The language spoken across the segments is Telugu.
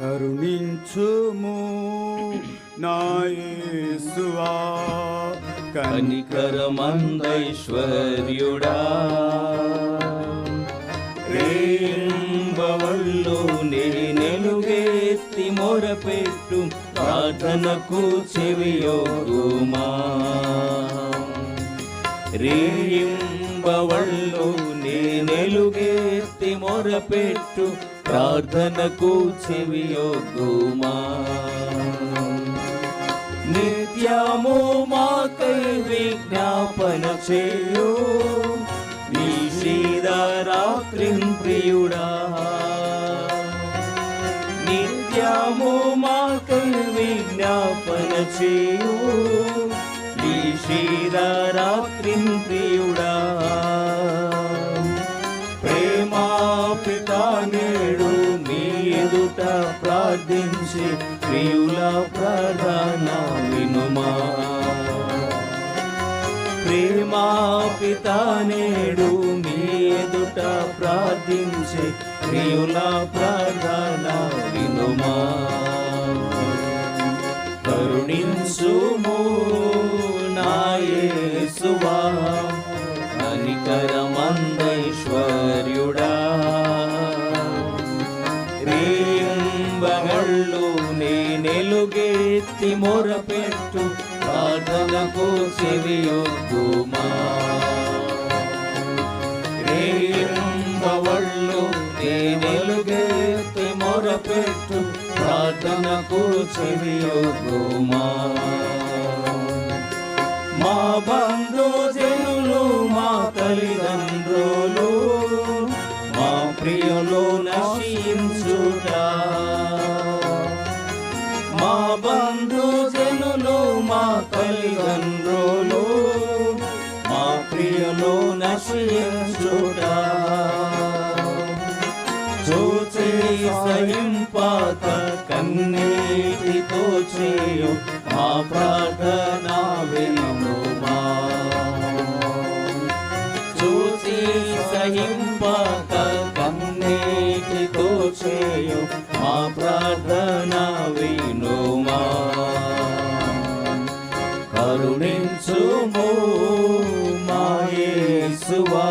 కరుణించుము నాయసువా కనికరమందైశ్వర్యుడా. రేంబవళ్ళు నెలుగేత్తి మొరపెట్టు ప్రార్థనకు చెవియోగుమా రేయింబవళ్ళు నెలుగేత్తి మొరపెట్టు ప్రార్థనకు చెవియోగుమా నిత్యము మాకై విజ్ఞాపన చేయు. నిశీదరాత్రిం ప్రియుడా. నిత్యము మాకై విజ్ఞాపన చేయు. నిశీదరాత్రిం ప్రియుడా. ప్రియుల ప్రార్థన వినుమా ప్రేమా పిత నేడు మీ ఎదుట ప్రార్థించే ప్రియుల ప్రార్థన వినుమా కరుణించుము నాయసువా అనికరా నీ నెలుగెత్తి మొరపెట్టు ప్రార్థనకు చెవియొద్దుమా రేంబవళ్ళు నీ నెలుగెత్తి మొరపెట్టు ప్రార్థనకు చెవియొద్దుమా మా. బంధుజనులు మా తల్లిదండ్రులు మా ప్రియులు నశించుట సహింపాత కన్నీటితో చేయు మా ప్రార్థన వినుమా చూసి సహింపాత కన్నీటితో చేయు మా ప్రార్థన వినుమా కరుణించుము మాయేసువా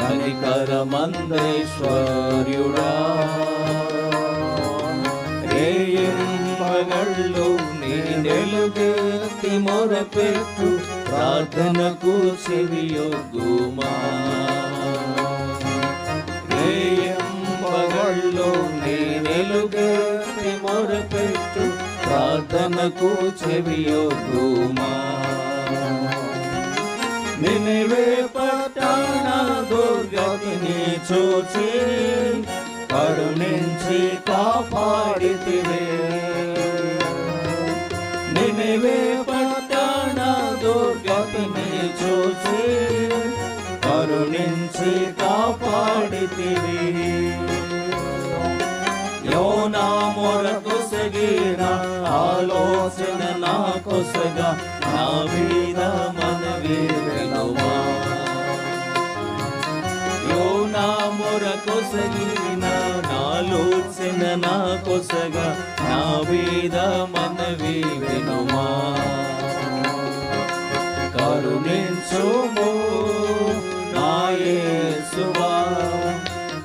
కనికరమందేశ్వర్యుడా రేయింపగళ్ళు నీ మొరపెట్టు ప్రార్థనకు చెవియొద్దుమా రేయింపగళ్ళు నీ మొరపెట్టు ప్రార్థనకు చెవియొద్దుమా నినివే పట్టణ దుర్గతిని చూచి కరుణించి కాపాడితివే. నినివే పట్టణ దుర్గతిని చూచి కరుణించి యోనా మొరకు సగిన ఆలోచన నా కొసగా నా మీద మనవి వినుమా యోనా మొరకు సగిన నాలోచన నా కొసగా నా వేద మనవి వినుమా. కరుణించుము నాయసువా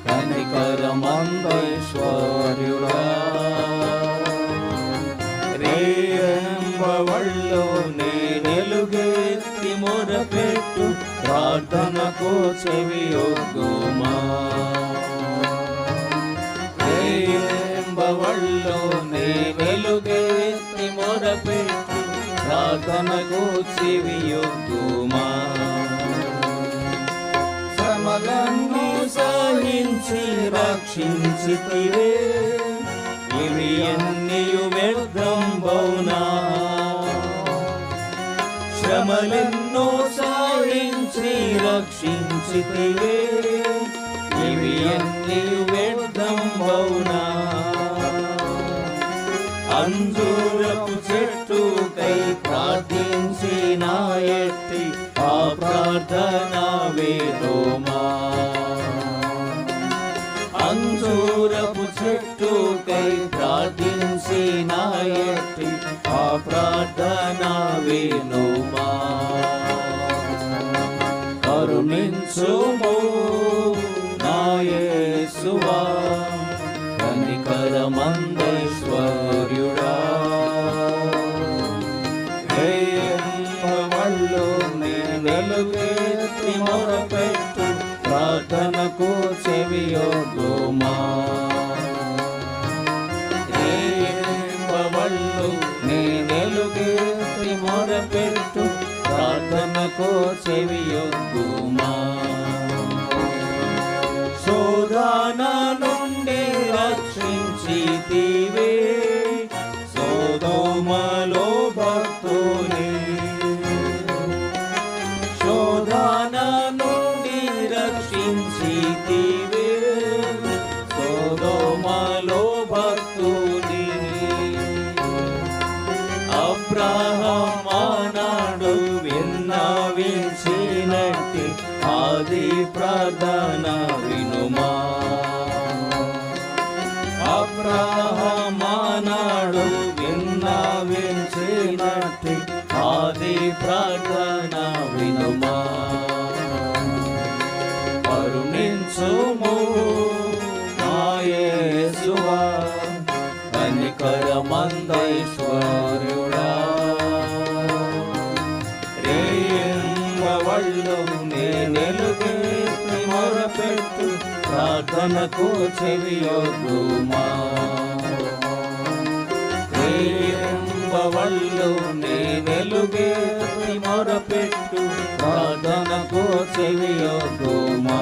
కనికరమందైశ్వర్యుడా. రేయంబవళ్ళు నే నెలుగెత్తి మొరపెట్టు ప్రార్థనకు చెవియొగ్గుమా ప్రార్థనకు చెవియొగ్గుమా శ్రమలను సహించి రక్షించితివే. ఇవి ఎన్నియు వ్యర్థం బౌనా. శ్రమలెన్నో సహించి రక్షించితివే. ఇవి ఎన్నియు వ్యర్థం బౌనా. అంజూరపు చెట్టు ప్రార్థన వేదోమా అంజూరపు చెట్టు కై ప్రార్థించిన ఎట్టి ఆ ప్రార్థన వేణుమా కరుణించుము నాయసువా కనికరమందేశ్వర్యుడా. ప్రార్థనకు చెవియొగ్గుమా వల్లు నీ వెలుగెత్తి మొరపెట్టు ప్రార్థనకు చెవియొగ్గుమా శోధన నుండి రక్షించితివే సోదోమలో విన్నవించినట్టి ఆది ప్రధాన వినుమా. అబ్రహమానాడు విన్నవించినట్టి ఆది ప్రధాన వినుమా. కరుణించుము నాయసువా కనికరమందైశ్వర్యుడా ప్రార్థనకు చెవియొద్దు రేయింబవళ్ళు నీ వెలుగే మొరపెట్టు ప్రార్థనకు చెవియొగ్గుమా